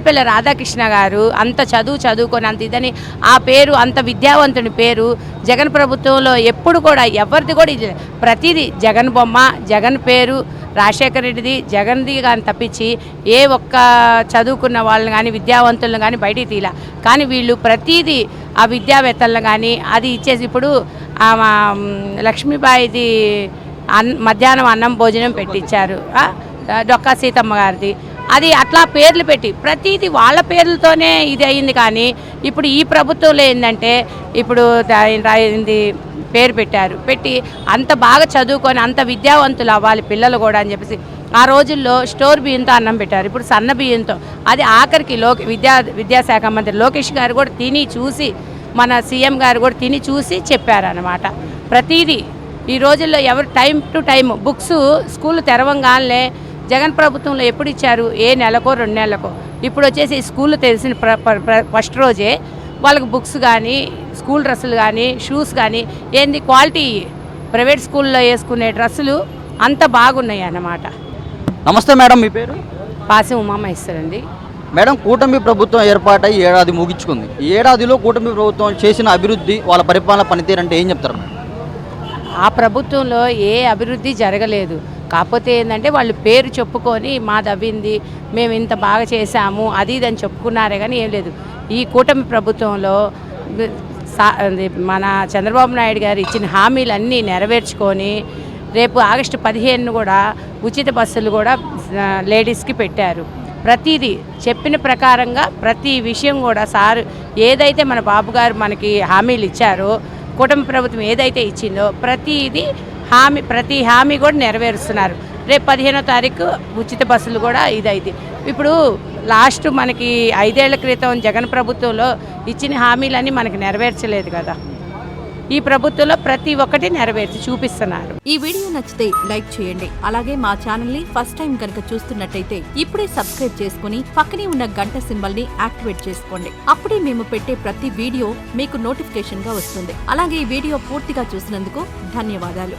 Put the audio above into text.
సర్వేపల్లి రాధాకృష్ణ గారు అంత చదువు చదువుకొని అంత ఇదని ఆ పేరు అంత విద్యావంతుని పేరు జగన్ ప్రభుత్వంలో ఎప్పుడు కూడా ఎవరిది కూడా ఇది ప్రతిదీ జగన్ బొమ్మ జగన్ పేరు రాజశేఖర రెడ్డిది జగన్ది కానీ తప్పించి ఏ ఒక్క చదువుకున్న వాళ్ళని కానీ విద్యావంతులను కానీ బయటికి తీలా. కానీ వీళ్ళు ప్రతిదీ ఆ విద్యావేత్తలను కానీ అది ఇచ్చేసి ఇప్పుడు లక్ష్మీబాయిది అన్ మధ్యాహ్నం అన్నం భోజనం పెట్టించారు డొక్కా సీతమ్మ గారిది. అది అట్లా పేర్లు పెట్టి ప్రతిదీ వాళ్ళ పేర్లతోనే ఇది అయింది కానీ ఇప్పుడు ఈ ప్రభుత్వంలో ఏంటంటే ఇప్పుడు ఇది పేరు పెట్టారు. పెట్టి అంత బాగా చదువుకొని అంత విద్యావంతులు అవ్వాలి పిల్లలు కూడా అని చెప్పేసి ఆ రోజుల్లో స్టోర్ బియ్యంతో అన్నం పెట్టారు. ఇప్పుడు సన్న బియ్యంతో. అది ఆఖరికి లో విద్యా విద్యాశాఖ మంత్రి లోకేష్ గారు కూడా తిని చూసి మన సీఎం గారు కూడా తిని చూసి చెప్పారనమాట ప్రతిదీ ఈ రోజుల్లో ఎవరు time to time books school తెరవంగానే Jagan ప్రభుత్వంలో ఎప్పుడు ఇచ్చారు? ఏ నెలకో రెండు నెలలకో? ఇప్పుడు వచ్చేసి స్కూల్ తెలిసిన ఫస్ట్ రోజే వాళ్ళకి బుక్స్ కానీ స్కూల్ డ్రెస్సులు కానీ షూస్ కానీ ఏంది క్వాలిటీ ప్రైవేట్ స్కూల్లో వేసుకునే డ్రెస్సులు అంత బాగున్నాయి అన్నమాట. నమస్తే మేడం మీ పేరు? పాసి ఉమామ ఇస్తారండి మేడం కూటమి ప్రభుత్వం ఏర్పాటై ఏడాది ముగించుకుంది. ఈ ఏడాదిలో కూటమి ప్రభుత్వం చేసిన అభివృద్ధి వాళ్ళ పరిపాలన పనితీరు అంటే ఏం చెప్తారు మేడం? ఆ ప్రభుత్వంలో ఏ అభివృద్ధి జరగలేదు. కాకపోతే ఏంటంటే వాళ్ళు పేరు చెప్పుకొని మాది దవ్వింది మేము ఇంత బాగా చేశాము అది ఇది అని చెప్పుకున్నారే కానీ ఏం లేదు. ఈ కూటమి ప్రభుత్వంలో సా- అది మన చంద్రబాబు నాయుడు గారు ఇచ్చిన హామీలన్నీ నెరవేర్చుకొని రేపు ఆగస్టు పదిహేను కూడా ఉచిత బస్సులు కూడా లేడీస్కి పెట్టారు. ప్రతిదీ చెప్పిన ప్రకారంగా ప్రతి విషయం కూడా సార్ ఏదైతే మన బాబు గారు మనకి హామీలు ఇచ్చారో కూటమి ప్రభుత్వం ఏదైతే ఇచ్చిందో ప్రతిదీ హామీ ప్రతి హామీ కూడా నెరవేరుస్తున్నారు. రేపు పదిహేనో తారీఖు ఉచిత బస్సులు కూడా ఇదైతే. ఇప్పుడు లాస్ట్ మనకి ఐదేళ్ళ క్రితం జగన్ ప్రభుత్వంలో ఇచ్చిన హామీలన్నీ మనకి నెరవేర్చలేదు కదా. ఈ ప్రభుత్వంలో ప్రతి ఒక్కటి నెరవేర్చి చూపిస్తున్నారు. ఈ వీడియో నచ్చితే లైక్ చేయండి. అలాగే మా ఛానల్ని ఫస్ట్ టైం కనుక చూస్తున్నట్టయితే ఇప్పుడే సబ్స్క్రైబ్ చేసుకుని పక్కనే ఉన్న గంట సింబల్ని యాక్టివేట్ చేసుకోండి. అప్పుడే మేము పెట్టే ప్రతి వీడియో మీకు నోటిఫికేషన్గా వస్తుంది. అలాగే ఈ వీడియో పూర్తిగా చూసినందుకు ధన్యవాదాలు.